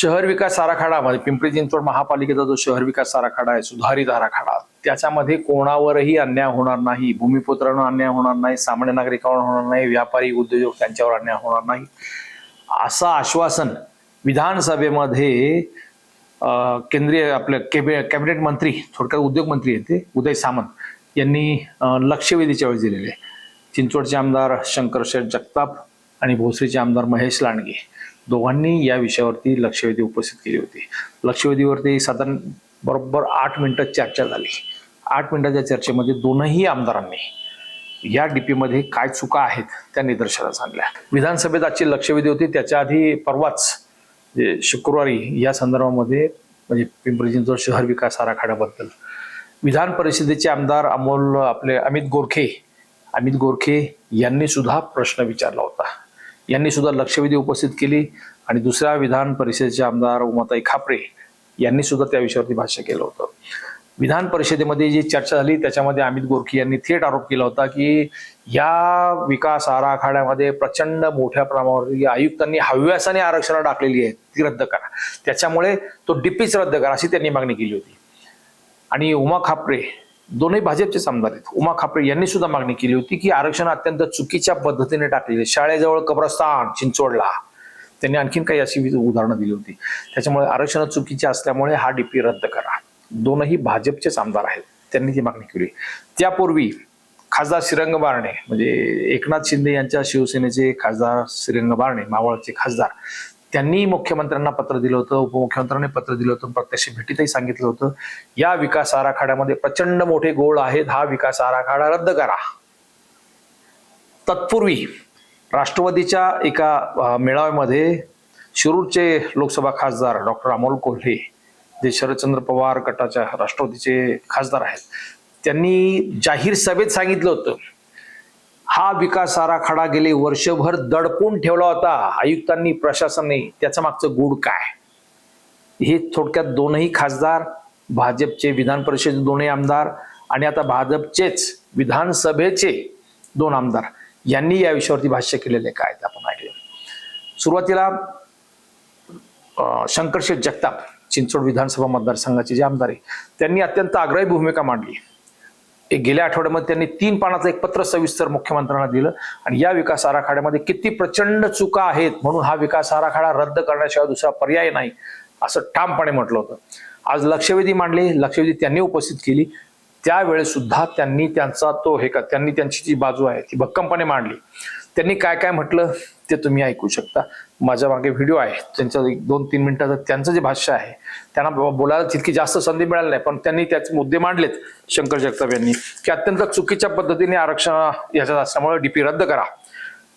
शहर विकास आराखडा म्हणजे पिंपरी चिंचवड महापालिकेचा जो शहर विकास आराखडा आहे सुधारित आराखडा त्याच्यामध्ये कोणावरही अन्याय होणार नाही भूमिपुत्रांवर अन्याय होणार नाही सामान्य नागरिकांवर होणार नाही व्यापारी उद्योजक त्यांच्यावर अन्याय होणार नाही असं आश्वासन विधानसभेमध्ये केंद्रीय आपले केबि कॅबिनेट मंत्री थोडक्यात उद्योग मंत्री आहेत ते उदय सामंत यांनी लक्षवेधीच्या वेळी दिलेले आहे. चिंचवडचे आमदार शंकर शेठ जगताप आणि भोसरीचे आमदार महेश लांडगे दोघांनी या विषयावरती लक्षवेधी उपस्थित केली होती. लक्षवेधीवरती साधारण बरोबर आठ मिनिटं चर्चा झाली. आठ मिनिटाच्या चर्चेमध्ये दोनही आमदारांनी या डीपीमध्ये काय चुका आहेत त्या निदर्शनास आणल्या. विधानसभेत आजची लक्षवेधी होती. त्याच्या आधी परवाच शुक्रवारी या संदर्भामध्ये म्हणजे पिंपरी चिंचवड शहर विकास आराखड्याबद्दल विधान परिषदेचे आमदार अमोल आपले अमित गोरखे अमित गोरखे यांनी सुद्धा प्रश्न विचारला होता. यांनी सुद्धा लक्षवेधी उपस्थित केली आणि दुसऱ्या विधान परिषदेचे आमदार उमाताई खापरे यांनी सुद्धा त्या विषयावरती भाष्य केलं होतं. विधान परिषदेमध्ये जी चर्चा झाली त्याच्यामध्ये अमित गोरखी यांनी थेट आरोप केला होता की या विकास आराखड्यामध्ये प्रचंड मोठ्या प्रमाणावर आयुक्तांनी हव्यासाने आरक्षणं टाकलेली आहेत ती रद्द करा. त्याच्यामुळे तो डिपीच रद्द करा अशी त्यांनी मागणी केली होती. आणि उमा खापरे दोनही भाजपचे आमदार आहेत. उमा खापरे यांनी सुद्धा मागणी केली होती की आरक्षण अत्यंत चुकीच्या पद्धतीने टाकलेले. शाळेजवळ कब्रस्तान चिंचोडला. त्यांनी आणखीन काही अशी उदाहरणं दिली होती. त्याच्यामुळे आरक्षण चुकीचे असल्यामुळे हा डीपी रद्द करा. दोनही भाजपचेच आमदार आहेत. त्यांनी ती मागणी केली. त्यापूर्वी खासदार श्रीरंग बारणे म्हणजे एकनाथ शिंदे यांच्या शिवसेनेचे खासदार श्रीरंग बारणे मावळचे खासदार त्यांनी मुख्यमंत्र्यांना पत्र दिलं होतं उपमुख्यमंत्र्यांनी पत्र दिलं होतं प्रत्यक्ष भेटीतही सांगितलं होतं. या विकास आराखड्यामध्ये प्रचंड मोठे गोळ आहेत. हा विकास आराखडा रद्द करा. तत्पूर्वी राष्ट्रवादीच्या एका मेळाव्यामध्ये शिरूरचे लोकसभा खासदार डॉक्टर अमोल कोल्हे जे शरदचंद्र पवार गटाच्या राष्ट्रवादीचे खासदार आहेत त्यांनी जाहीर सभेत सांगितलं होतं हा विकास आराखडा गेले वर्षभर दडपून ठेवला होता. आयुक्तांनी प्रशासनाने त्याचं मागचं गूढ काय? हे थोडक्यात दोनही खासदार भाजपचे विधान परिषद दोनही आमदार आणि आता भाजपचेच विधानसभेचे दोन आमदार यांनी या विषयावरती भाष्य केलेले काय ते आपण ऐकले. सुरुवातीला शंकरशेठ जगताप चिंचवड विधानसभा मतदारसंघाचे जे आमदार आहे त्यांनी अत्यंत आग्रही भूमिका मांडली. गेल्या आठवड्यामध्ये त्यांनी तीन पानाचं एक पत्र सविस्तर मुख्यमंत्र्यांना दिलं. आणि या विकास आराखड्यामध्ये किती प्रचंड चुका आहेत म्हणून हा विकास आराखडा रद्द करण्याशिवाय दुसरा पर्याय नाही असं ठामपणे म्हटलं होतं. आज लक्षवेधी मांडली लक्षवेधी त्यांनी उपस्थित केली. त्यावेळेस सुद्धा त्यांनी त्यांचा तो हे का त्यांनी त्यांची जी बाजू आहे ती भक्कमपणे मांडली. त्यांनी काय काय म्हटलं? ते तुम्ही ऐकू शकता. माझ्या मागे व्हिडिओ आहे. त्यांचं एक दोन तीन मिनिटाचं त्यांचं जे भाष्य आहे त्यांना बोलायला तितकी जास्त संधी मिळाली नाही. पण त्यांनी त्याचे मुद्दे मांडलेत शंकर जगताप यांनी. की अत्यंत चुकीच्या पद्धतीने आरक्षण याच्यात असल्यामुळे डीपी रद्द करा.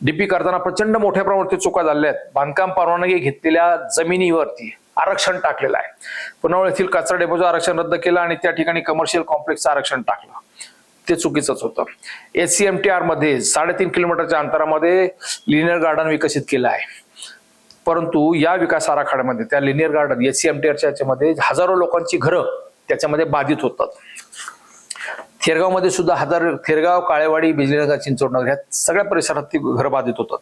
डीपी करताना प्रचंड मोठ्या प्रमाणावरती चुका झालेल्या आहेत. बांधकाम परवानगी घेतलेल्या जमिनीवरती आरक्षण टाकलेलं आहे. पुन्हा येथील कचरा डेपोचं आरक्षण रद्द केलं आणि त्या ठिकाणी कमर्शियल कॉम्प्लेक्सचं आरक्षण टाकलं. ते चुकीचंच होतं. एस सी एम टी आरमध्ये साडेतीन किलोमीटरच्या अंतरामध्ये लिनियर गार्डन विकसित केलं आहे. परंतु या विकास आराखड्यामध्ये त्या linear garden S C M T आरच्या याच्यामध्ये हजारो लोकांची घरं त्याच्यामध्ये बाधित होतात. थेरगावमध्ये सुद्धा हजार थेरगाव काळेवाडी बिजलीनगर चिंचोडनगर ह्या सगळ्या परिसरात ती घरं बाधित होतात.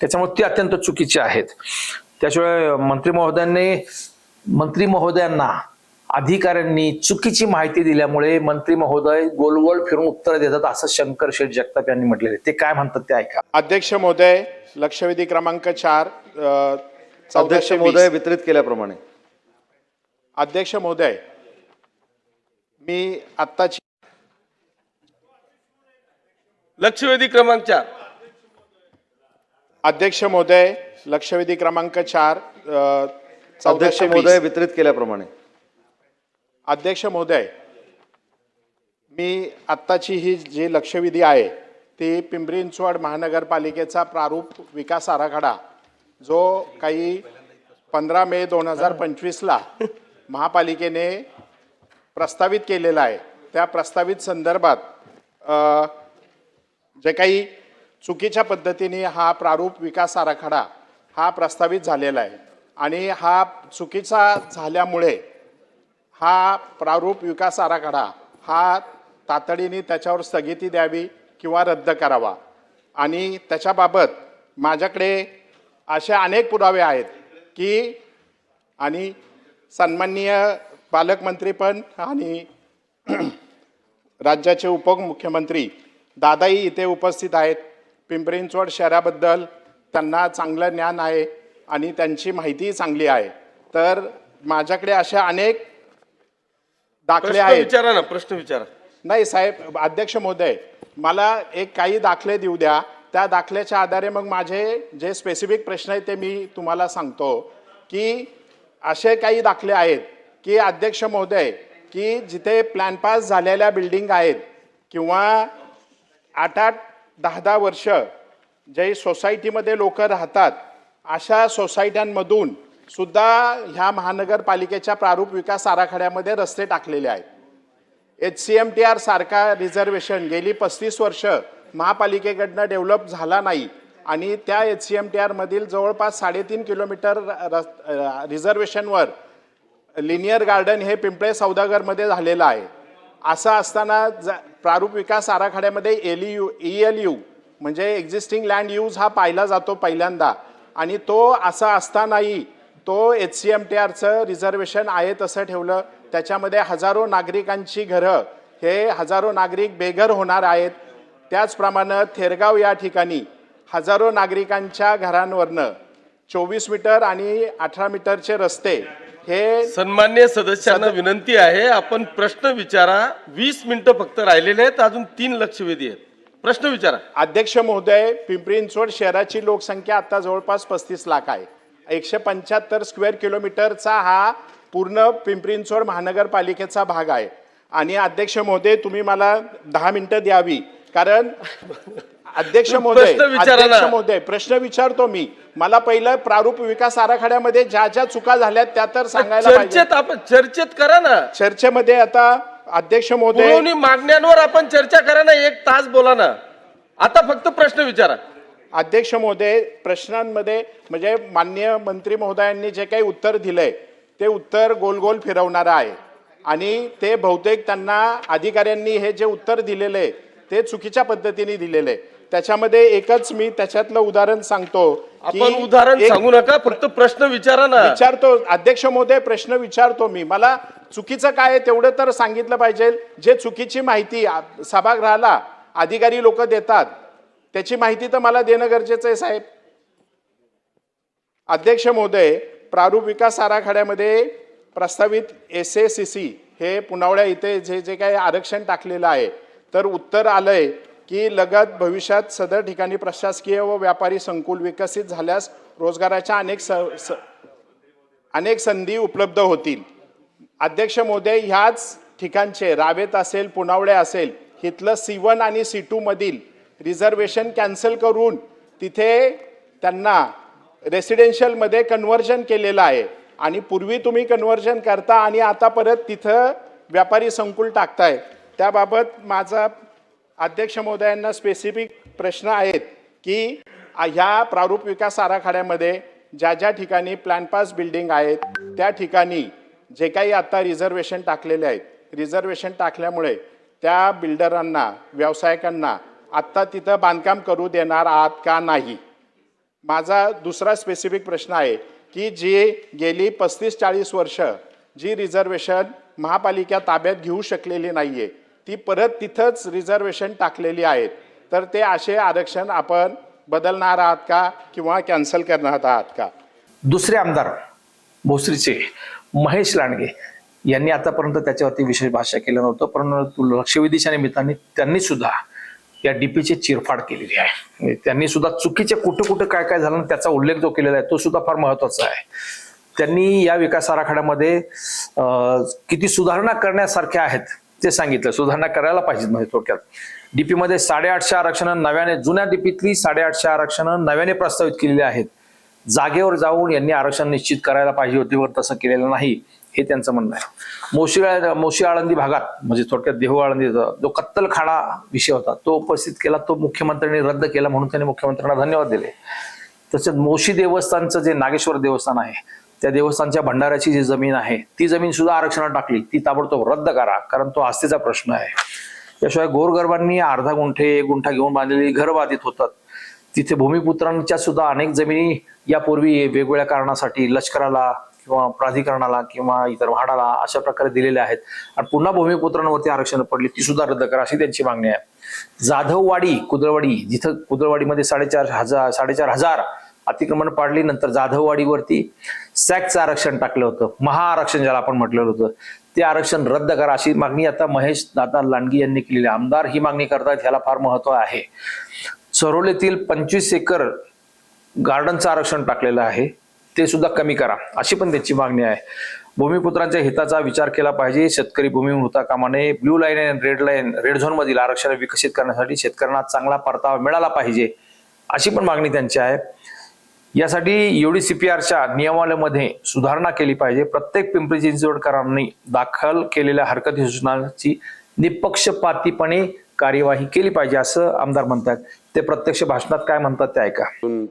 त्याच्यामुळे ती अत्यंत चुकीची आहेत. त्याशिवाय मंत्री महोदयांनी मंत्री महोदयांना अधिकाऱ्यांनी चुकीची माहिती दिल्यामुळे मंत्री महोदय गोलगोल फिरून उत्तर देतात असं शंकर शेठ जगताप यांनी म्हटलेलं. ते काय म्हणतात ते ऐका अध्यक्ष महोदय लक्षवेधी क्रमांक चार अ, अध्यक्ष महोदय. वितरित केल्याप्रमाणे अध्यक्ष महोदय मी आत्ताची लक्षवेधी क्रमांक चार अध्यक्ष महोदय लक्षवेधी क्रमांक चार अ, अध्यक्ष महोदय. वितरित केल्याप्रमाणे अध्यक्ष महोदय मी आत्ताची ही जी लक्षवेधी आहे ती पिंपरी चिंचवड महानगरपालिकेचा प्रारूप विकास आराखडा जो काही पंधरा मे दोन हजार पंचवीसला महापालिकेने प्रस्तावित केलेला आहे. त्या प्रस्तावित संदर्भात जे काही चुकीच्या पद्धतीने हा प्रारूप विकास आराखडा हा प्रस्तावित झालेला आहे. आणि हा चुकीचा झाल्यामुळे हा प्रारूप विकास आराखडा हा तातडीने त्याच्यावर स्थगिती द्यावी किंवा रद्द करावा. आणि त्याच्याबाबत माझ्याकडे असे अनेक पुरावे आहेत की आणि सन्माननीय पालकमंत्री पण आणि राज्याचे उपमुख्यमंत्री दादाही इथे उपस्थित आहेत. पिंपरींचवड शहराबद्दल त्यांना चांगलं ज्ञान आहे आणि त्यांची माहितीही चांगली आहे. तर माझ्याकडे अशा अनेक दाखले प्रश्न आहेत. विचारा ना प्रश्न विचारा. नाही साहेब अध्यक्ष महोदय मला एक काही दाखले देऊ द्या. त्या दाखल्याच्या आधारे मग माझे जे स्पेसिफिक प्रश्न आहेत ते मी तुम्हाला सांगतो की असे काही दाखले आहेत की अध्यक्ष महोदय की जिथे प्लॅन पास झालेल्या बिल्डिंग आहेत किंवा आठ आठ दहा दहा वर्ष जे सोसायटीमध्ये लोक राहतात अशा सोसायट्यांमधून सुद्धा ह्या महानगरपालिकेच्या प्रारूप विकास आराखड्यामध्ये रस्ते टाकलेले आहेत. H C M T R सारखा रिझर्वेशन गेली पस्तीस वर्ष महापालिकेकडनं डेव्हलप झाला नाही आणि त्या एच सी एम टी आरमधील जवळपास साडेतीन किलोमीटर रिझर्वेशनवर लिनियर गार्डन हे पिंपळे सौदागरमध्ये झालेलं आहे. असं असताना ज प्रारूप विकास आराखड्यामध्ये L U E L U म्हणजे एक्झिस्टिंग लँड यूज हा पाहिला जातो पहिल्यांदा. आणि तो असा असतानाही तो एच सी एम टी आरचं रिझर्वेशन आहे तसं ठेवलं. त्याच्यामध्ये हजारो नागरिकांची घरं हे हजारो नागरिक बेघर होणार आहेत. त्याचप्रमाणे थेरगाव या ठिकाणी हजारो नागरिकांच्या घरांवरनं चोवीस मीटर आणि अठरा मीटरचे रस्ते हे सन्मान्य सदस्यांना विनंती आहे आपण प्रश्न विचारा. वीस मिनिटं फक्त राहिलेले आहेत अजून तीन लक्षवेधी आहेत. प्रश्न विचारा. अध्यक्ष महोदय पिंपरी चिंचवड शहराची लोकसंख्या आता जवळपास पस्तीस लाख आहे. एकशे पंच्याहत्तर स्क्वेअर किलोमीटरचा हा पूर्ण पिंपरी चिंचवड महानगरपालिकेचा भाग आहे. आणि अध्यक्ष महोदय तुम्ही मला दहा मिनिटं द्यावी. कारण अध्यक्ष महोदय. अध्यक्ष महोदय प्रश्न विचारतो मी. मला पहिलं प्रारूप विकास आराखड्यामध्ये ज्या ज्या चुका झाल्यात त्या तर सांगायला चर्चेत आपण चर्चेत करा ना. चर्चेमध्ये आता अध्यक्ष महोदय मागण्यांवर आपण चर्चा करा ना. एक तास बोला ना. आता फक्त प्रश्न विचारा. अध्यक्ष महोदय प्रश्नांमध्ये म्हणजे मान्य मंत्री महोदयांनी जे काही उत्तर दिलंय ते उत्तर गोल गोल फिरवणारं आहे. आणि ते बहुतेक त्यांना अधिकाऱ्यांनी हे जे उत्तर दिलेलं आहे ते चुकीच्या पद्धतीने दिलेलं. आहे त्याच्यामध्ये एकच मी त्याच्यातलं उदाहरण सांगतो आपण उदाहरण सांगू नका फक्त प्रश्न विचारा ना. विचारतो अध्यक्ष महोदय प्रश्न विचारतो मी. मला चुकीचं काय आहे तेवढं तर सांगितलं पाहिजे. जे चुकीची माहिती सभागृहाला अधिकारी लोक देतात त्याची माहिती तर मला देणं गरजेचं आहे साहेब. अध्यक्ष महोदय प्रारूप विकास आराखड्यामध्ये प्रस्तावित एस ए सी सी हे पुनावळ्या इथे जे जे काही आरक्षण टाकलेलं आहे तर उत्तर आलंय की लगत भविष्यात सदर ठिकाणी प्रशासकीय व व्यापारी संकुल विकसित झाल्यास रोजगाराच्या अनेक स स- अनेक संधी उपलब्ध होतील. अध्यक्ष महोदय ह्याच ठिकाणचे रावेत असेल पुनावळे असेल इथलं सी वन आणि सी टूमधील रिझर्वेशन कॅन्सल करून तिथे त्यांना रेसिडेन्शियलमध्ये कन्व्हर्जन केलेलं आहे. आणि पूर्वी तुम्ही कन्व्हर्जन करता आणि आता परत तिथं व्यापारी संकुल टाकताय. त्याबाबत माझा अध्यक्ष महोदयांना स्पेसिफिक प्रश्न आहेत की ह्या प्रारूप विकास आराखड्यामध्ये ज्या ज्या ठिकाणी प्लॅनपास बिल्डिंग आहेत त्या ठिकाणी जे काही आता रिझर्वेशन टाकलेले आहेत. रिझर्वेशन टाकल्यामुळे त्या बिल्डरांना व्यावसायिकांना आत्ता तिथं बांधकाम करू देणार आहात का नाही? माझा दुसरा स्पेसिफिक प्रश्न आहे की जी गेली पस्तीस चाळीस वर्ष जी रिझर्वेशन महापालिका ताब्यात घेऊ शकलेली नाही आहे ती परत तिथंच रिझर्वेशन टाकलेली आहेत. तर ते असे आरक्षण आपण बदलणार आहात का किंवा कॅन्सल करणार आहात का? दुसरे आमदार भोसरीचे महेश लांडगे यांनी आतापर्यंत त्याच्यावरती विशेष भाष्य केलं नव्हतं परंतु लक्षवेधीच्या निमित्ताने त्यांनी सुद्धा या डीपीची चिरफाड केलेली आहे. म्हणजे त्यांनी सुद्धा चुकीचे कुठं कुठं काय काय झालं त्याचा उल्लेख जो केलेला आहे तो सुद्धा फार महत्त्वाचा आहे. त्यांनी या विकास आराखड्यामध्ये किती सुधारणा करण्यासारख्या आहेत ते सांगितलं. सुधारणा करायला पाहिजेत म्हणजे थोडक्यात. डीपीमध्ये साडेआठशे आरक्षणं नव्याने जुन्या डीपीतली साडेआठशे आरक्षणं नव्याने प्रस्तावित केलेली आहेत. जागेवर जाऊन यांनी आरक्षण निश्चित करायला पाहिजे होते वर तसं केलेलं नाही. हे त्यांचं म्हणणं आहे. मोशी मोशी आळंदी भागात म्हणजे थोडक्यात देहू आळंदीचा जो कत्तलखाना विषय होता तो उपस्थित केला तो मुख्यमंत्र्यांनी रद्द केला म्हणून त्यांनी मुख्यमंत्र्यांना धन्यवाद दिले. तसेच मोशी देवस्थानचं जे नागेश्वर देवस्थान आहे त्या देवस्थानच्या भंडाऱ्याची जी जमीन आहे ती जमीन सुद्धा आरक्षणात टाकली. ती ताबडतोब रद्द करा कारण तो आस्थेचा प्रश्न आहे. याशिवाय गोरगरबांनी अर्धा गुंठे एक गुंठा घेऊन बांधलेली घर बाधित होतात. तिथे भूमिपुत्रांच्या सुद्धा अनेक जमिनी यापूर्वी वेगवेगळ्या कारणासाठी लष्कराला किंवा प्राधिकरणाला किंवा इतर म्हाडाला अशा प्रकारे दिलेले आहेत. आणि पुन्हा भूमिपुत्रांवरती आरक्षण पडली ती सुद्धा रद्द करा अशी त्यांची मागणी आहे. जाधववाडी कुदळवाडी जिथं कुदळवाडीमध्ये साडेचार हजार साडेचार हजार अतिक्रमण पाडली नंतर जाधववाडीवरती सॅकचं आरक्षण टाकलं होतं. महाआरक्षण ज्याला आपण म्हटलेलं होतं. ते आरक्षण रद्द करा अशी मागणी आता महेश दादा लांडगी यांनी केलेली आहे. आमदार ही मागणी करतायत ह्याला फार महत्त्व आहे. चरोलीतील पंचवीस एकर गार्डनचं आरक्षण टाकलेलं आहे. ते सुद्धा कमी करा. अशी पण त्यांची मागणी आहे. भूमिपुत्रांच्या हिताचा विचार केला पाहिजे. शेतकरी भूमीहून होता कामाने ब्ल्यू लाईन आणि रेड लाईन रेड झोन मधील आरक्षण विकसित करण्यासाठी शेतकऱ्यांना चांगला परतावा मिळाला पाहिजे. अशी पण मागणी त्यांची आहे. यासाठी एवढी सीपीआरच्या नियमावलीमध्ये सुधारणा केली पाहिजे. प्रत्येक पिंपरी चिंचवडकरांनी दाखल केलेल्या हरकती सूचनांची निपक्षपातीपणे कार्यवाही केली पाहिजे असं आमदार म्हणतात. ते प्रत्यक्ष भाषणात काय म्हणतात ते ऐका. अजून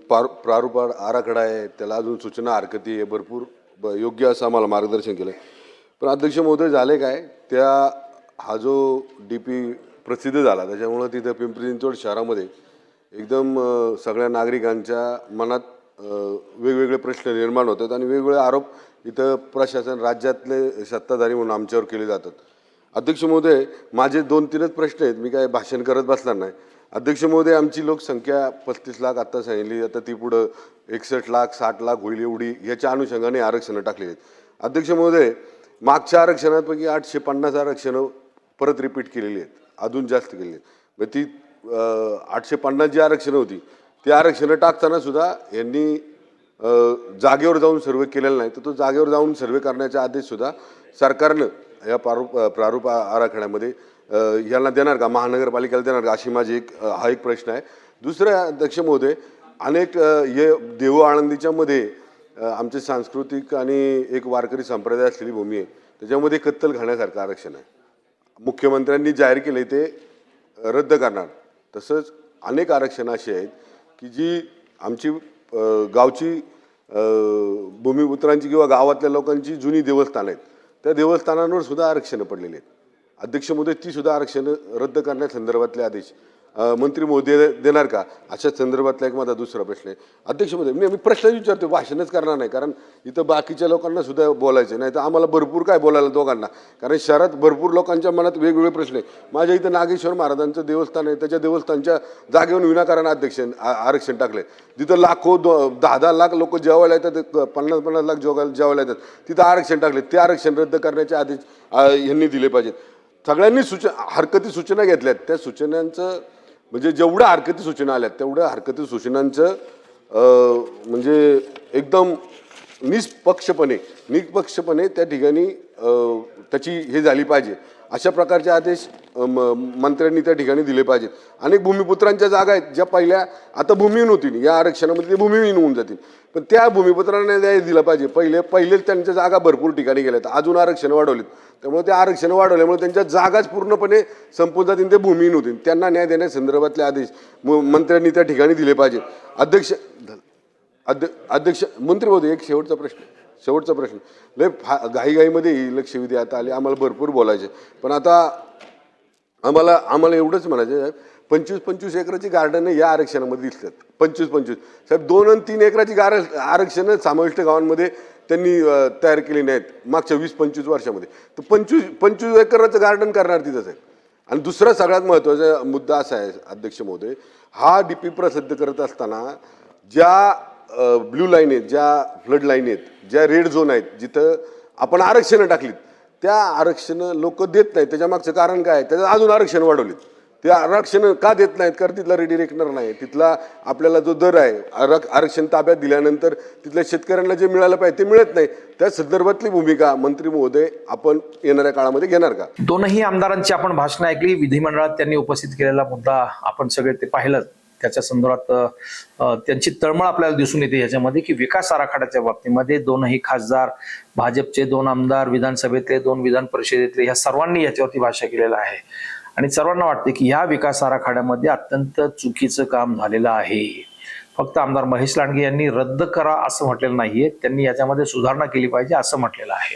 प्रारूप आराखडा आहे त्याला अजून सूचना हरकती आहे भरपूर. ब- योग्य असं आम्हाला मार्गदर्शन केलं पण अध्यक्ष महोदय झाले काय? त्या हा जो डी पी प्रसिद्ध झाला त्याच्यामुळं तिथं पिंपरी चिंचवड शहरामध्ये एकदम सगळ्या नागरिकांच्या मनात वेगवेगळे प्रश्न निर्माण होतात आणि वेगवेगळे आरोप इथं प्रशासन राज्यातले सत्ताधारी म्हणून आमच्यावर केले जातात. अध्यक्ष महोदय माझे दोन तीनच प्रश्न आहेत. मी काय भाषण करत बसणार नाही. अध्यक्ष महोदय आमची लोकसंख्या पस्तीस लाख आत्ता सांगितली. आता ती पुढं एकसष्ट लाख साठ लाख होईल एवढी याच्या अनुषंगाने आरक्षणं टाकली आहेत. अध्यक्ष महोदय मागच्या आरक्षणापैकी आठशे पन्नास आरक्षणं परत रिपीट केलेली आहेत. अजून जास्त केलेली आहेत. मग ती आठशे पन्नास जी आरक्षणं होती ती आरक्षणं टाकताना सुद्धा यांनी जागेवर जाऊन सर्वे केलेला नाही. तर तो जागेवर जाऊन सर्वे करण्याचा आदेश सुद्धा सरकारनं या प्रारूप प्रारूप आराखड्यामध्ये यांना देणार का? महानगरपालिकेला देणार का? अशी माझी एक हा एक प्रश्न आहे. दुसरं अध्यक्ष महोदय अनेक हे देहू आळंदीच्या मध्ये आमचे सांस्कृतिक आणि एक वारकरी संप्रदाय असलेली भूमी आहे. त्याच्यामध्ये कत्तल घाण्यासारखं आरक्षण आहे. मुख्यमंत्र्यांनी जाहीर केले ते रद्द करणार. तसंच अनेक आरक्षणं अशी आहेत की जी आमची गावची भूमिपुत्रांची किंवा गावातल्या लोकांची जुनी देवस्थानं आहेत. त्या देवस्थानांवर सुद्धा आरक्षणं पडलेली आहेत. अध्यक्ष महोदय ती सुद्धा आरक्षणं रद्द करण्यासंदर्भातले आदेश. मंत्री महोदय देणार का? अशा संदर्भातला एक माझा दुसरा प्रश्न आहे. अध्यक्ष महोदय मी मी प्रश्न विचारतो भाषणच करणार नाही. कारण इथं बाकीच्या लोकांना सुद्धा बोलायचं नाही तर आम्हाला भरपूर काय बोलायला दोघांना. कारण शहरात भरपूर लोकांच्या मनात वेगवेगळे प्रश्न आहे माझ्या इथं नागेश्वर महाराजांचं देवस्थान आहे. त्याच्या देवस्थानच्या जागेवर विनाकारण अध्यक्ष आरक्षण आरक्षण आहे तिथं लाखो दो दहा दहा लाख लोक जेवायला येतात पन्नास पन्नास लाख जेवायला जेवायला येतात. तिथं आरक्षण टाकले ते आरक्षण रद्द करण्याचे आदेश यांनी दिले पाहिजेत. सगळ्यांनी सूचना हरकती सूचना घेतल्यात. त्या सूचनांचं म्हणजे जेवढ्या हरकती सूचना आल्यात तेवढ्या हरकती सूचनांचं म्हणजे एकदम निष्पक्षपणे निष्पक्षपणे त्या ठिकाणी त्याची हे झाली पाहिजे. अशा प्रकारचे आदेश म- मंत्र्यांनी त्या ठिकाणी दिले पाहिजेत. अनेक भूमिपुत्रांच्या जागा आहेत ज्या पहिल्या आता भूमिहीन होतील. या आरक्षणामध्ये ते भूमिहीन होऊन जातील. पण त्या भूमिपुत्रांना न्याय दिला पाहिजे. पहिले पहिलेच त्यांच्या जागा भरपूर ठिकाणी गेल्यात अजून आरक्षण वाढवलेत. त्यामुळे ते आरक्षण वाढवल्यामुळे त्यांच्या जागाच पूर्णपणे संपून जातील ते भूमिहीन होतील. त्यांना न्याय देण्यासंदर्भातले आदेश म- मंत्र्यांनी त्या ठिकाणी दिले पाहिजे अध्यक्ष अध्य अध्यक्ष मंत्री महोदय एक शेवटचा प्रश्न. शेवटचा प्रश्न. लय फा घाईघाईमध्ये ही लक्षवेधी आता आली आम्हाला भरपूर बोलायचे. पण आता आम्हाला आम्हाला एवढंच म्हणायचं साहेब पंचवीस पंचवीस एकराची गार्डन या आरक्षणामध्ये दिसतात. पंचवीस पंचवीस साहेब दोन आणि तीन एकराची गार आरक्षणं समाविष्ट गावांमध्ये त्यांनी तयार केली नाहीत मागच्या वीस पंचवीस वर्षामध्ये. तर पंचवीस पंचवीस एकराचं गार्डन करणार तिथंच आहे आणि दुसरा सगळ्यात महत्त्वाचा मुद्दा असा आहे अध्यक्ष महोदय हा डी पी प्रसिद्ध करत असताना ज्या ब्ल्यू लाईन आहेत ज्या फ्लड लाईन आहेत ज्या रेड झोन आहेत जिथं आपण आरक्षणं टाकलीत त्या आरक्षणं लोक देत नाहीत. त्याच्यामागचं कारण काय? आहे? त्याचं अजून आरक्षण वाढवलीत. ते आरक्षण का देत नाहीत? कारण तिथला रेडी रेकणार नाही तिथला आपल्याला जो दर आहे आरक आरक्षण ताब्यात दिल्यानंतर तिथल्या शेतकऱ्यांना जे मिळालं पाहिजे ते मिळत नाही. त्या संदर्भातली भूमिका मंत्री महोदय आपण येणाऱ्या काळामध्ये घेणार का? दोनही आमदारांची आपण भाषणं ऐकली. विधिमंडळात त्यांनी उपस्थित केलेला मुद्दा आपण सगळे ते पाहिलं त्याच्या संदर्भात त्यांची तळमळ आपल्याला दिसून येते याच्यामध्ये की विकास आराखड्याच्या बाबतीमध्ये दोनही खासदार भाजपचे दोन आमदार विधानसभेतले दोन विधान परिषदेतले ह्या सर्वांनी याच्यावरती भाष्य केलेलं आहे. आणि सर्वांना वाटते की ह्या विकास आराखड्यामध्ये अत्यंत चुकीचं काम झालेलं आहे. फक्त आमदार महेश लांडगे यांनी रद्द करा असं म्हटलेलं नाहीये त्यांनी याच्यामध्ये सुधारणा केली पाहिजे असं म्हटलेलं आहे.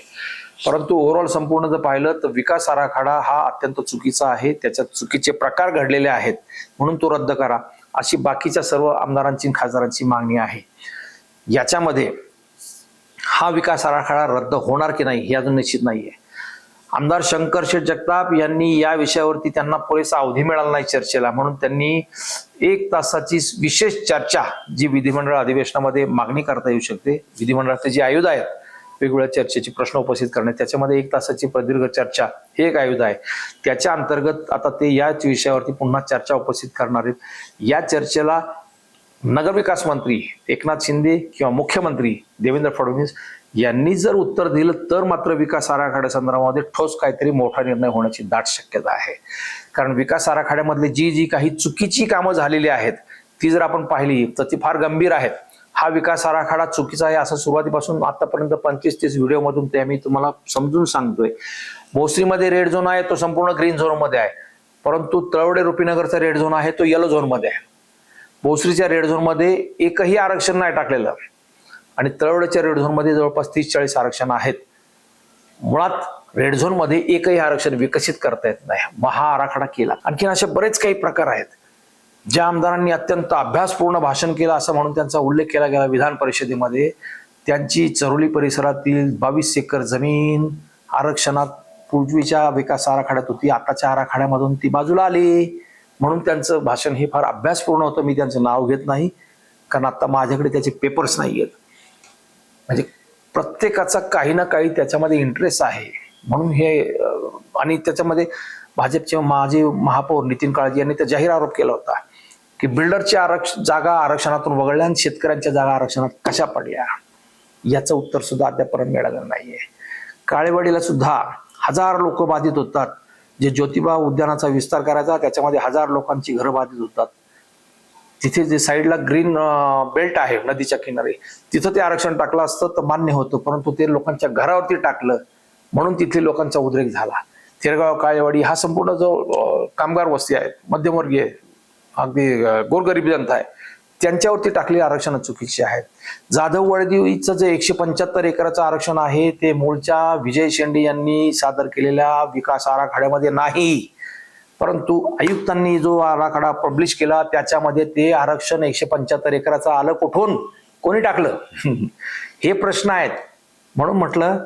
परंतु ओव्हरऑल संपूर्ण जर पाहिलं तर विकास आराखडा हा अत्यंत चुकीचा आहे त्याच्यात चुकीचे प्रकार घडलेले आहेत म्हणून तो रद्द करा. अशी बाकीच्या सर्व आमदारांची खासदारांची मागणी आहे. याच्यामध्ये हा विकास आराखडा रद्द होणार की नाही हे अजून निश्चित नाही आहे आमदार शंकर शेठ जगताप यांनी या विषयावरती त्यांना पुरेसा अवधी मिळाला नाही चर्चेला. म्हणून त्यांनी एक तासाची विशेष चर्चा जी विधिमंडळ अधिवेशनामध्ये मागणी करता येऊ शकते विधिमंडळाचे जे आयुध आहेत वेगवेगळ्या चर्चेचे प्रश्न उपस्थित करणे त्याच्यामध्ये एक तासाची प्रदीर्घ चर्चा हे एक आयुध आहे. त्याच्या अंतर्गत आता ते याच विषयावरती पुन्हा चर्चा उपस्थित करणार आहेत. या चर्चेला नगरविकास मंत्री एकनाथ शिंदे किंवा मुख्यमंत्री देवेंद्र फडणवीस यांनी जर उत्तर दिलं तर मात्र विकास आराखड्या संदर्भामध्ये ठोस काहीतरी मोठा निर्णय होण्याची दाट शक्यता आहे. कारण विकास आराखड्यामधली जी जी काही चुकीची कामं झालेली आहेत ती जर आपण पाहिली तर ती फार गंभीर आहेत. हा विकास आराखडा चुकीचा आहे असं सुरुवातीपासून आतापर्यंत पंचवीस तीस व्हिडिओमधून ते मी तुम्हाला समजून सांगतोय. मोसरीमध्ये रेड झोन आहे तो संपूर्ण ग्रीन झोनमध्ये आहे. परंतु तळवडे रुपीनगरचा रेड झोन आहे तो येलो झोनमध्ये आहे. भोसरीच्या रेड झोनमध्ये एकही आरक्षण नाही टाकलेलं. आणि तळवडेच्या रेड झोनमध्ये जवळपास तीस चाळीस आरक्षण आहेत. मुळात रेड झोनमध्ये एकही आरक्षण विकसित करता येत नाही. मग हा आराखडा केला. आणखीन असे बरेच काही प्रकार आहेत. ज्या आमदारांनी अत्यंत अभ्यासपूर्ण भाषण केलं असं म्हणून त्यांचा उल्लेख केला गेला विधान परिषदेमध्ये त्यांची चरोली परिसरातील बावीस एकर जमीन आरक्षणात पूर्वीच्या विकास आराखड्यात होती आताच्या आराखड्यामधून ती बाजूला आली. म्हणून त्यांचं भाषण हे फार अभ्यासपूर्ण होतं. मी त्यांचं नाव घेत नाही कारण आता माझ्याकडे त्याचे पेपर्स नाही आहेत. म्हणजे प्रत्येकाचा काही ना काही त्याच्यामध्ये इंटरेस्ट आहे. म्हणून हे आणि त्याच्यामध्ये भाजपचे माजी महापौर नितीन काळजी यांनी तर जाहीर आरोप केला होता. की बिल्डरची आरक्ष जागा आरक्षणातून वगळल्या आणि शेतकऱ्यांच्या जागा आरक्षणात कशा पडल्या? याचं उत्तर सुद्धा अद्यापर्यंत मिळालं नाहीये. काळेवाडीला सुद्धा हजार लोक बाधित होतात. जे ज्योतिबा उद्यानाचा विस्तार करायचा त्याच्यामध्ये हजार लोकांची घरं बाधित होतात. तिथे जे साईडला ग्रीन बेल्ट आहे नदीच्या किनारी तिथं ते आरक्षण टाकलं असतं तर मान्य होतं परंतु ते लोकांच्या घरावरती टाकलं म्हणून तिथे लोकांचा उद्रेक झाला. तिरगाव काळेवाडी हा संपूर्ण जो कामगार वस्ती आहे मध्यमवर्गीय अगदी गोरगरीब जनता आहे. त्यांच्यावरती टाकलेली आरक्षण चुकीची आहेत. जाधव वळदीचं जे एकशे पंच्याहत्तर एकराचं आरक्षण आहे ते मूळच्या विजय शेंडे यांनी सादर केलेल्या विकास आराखड्यामध्ये नाही. परंतु आयुक्तांनी जो आराखडा पब्लिश केला त्याच्यामध्ये ते आरक्षण एकशे पंच्याहत्तर एकराचं आलं कुठून? कोणी टाकलं? हे प्रश्न आहेत. म्हणून म्हटलं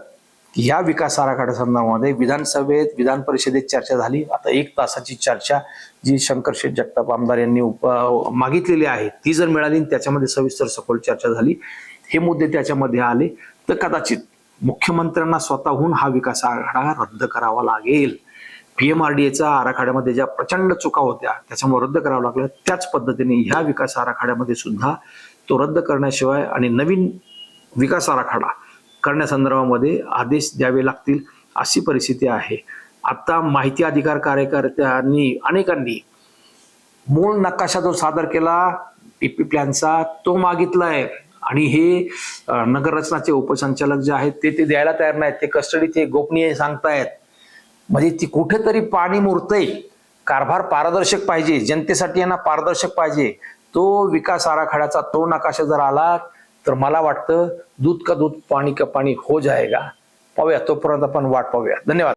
या विकास आराखडा संदर्भामध्ये विधानसभेत विधान परिषदेत चर्चा झाली. आता एक तासाची चर्चा जी शंकर शेठ जगताप आमदार यांनी उप मागितलेली आहे ती जर मिळाली आणि त्याच्यामध्ये सविस्तर सखोल चर्चा झाली हे मुद्दे त्याच्यामध्ये आले तर कदाचित मुख्यमंत्र्यांना स्वतःहून हा विकास आराखडा रद्द करावा लागेल. पीएमआरडीएचा आराखड्यामध्ये ज्या प्रचंड चुका होत्या त्याच्यामुळे रद्द करावं लागलं. त्याच पद्धतीने ह्या विकास आराखड्यामध्ये सुद्धा तो रद्द करण्याशिवाय आणि नवीन विकास आराखडा करण्यासंदर्भामध्ये आदेश द्यावे लागतील अशी परिस्थिती आहे. आता माहिती अधिकार कार्यकर्त्यांनी अनेकांनी मूळ नकाशा जो सादर केला पीपी प्लॅनचा तो मागितला आहे आणि हे नगररचनाचे उपसंचालक जे आहेत ते ते द्यायला तयार नाहीत. ते कस्टडी ते गोपनीय सांगतायत. म्हणजे ती कुठेतरी पाणी मुरतंय. कारभार पारदर्शक पाहिजे. जनतेसाठी यांना पारदर्शक पाहिजे. तो विकास आराखड्याचा तो नकाशा जर आला तर मला वाटतं दूध का दूध पाणी का पाणी हो जाएगा. पाहूया तोपर्यंत आपण वाट पाहूया. धन्यवाद.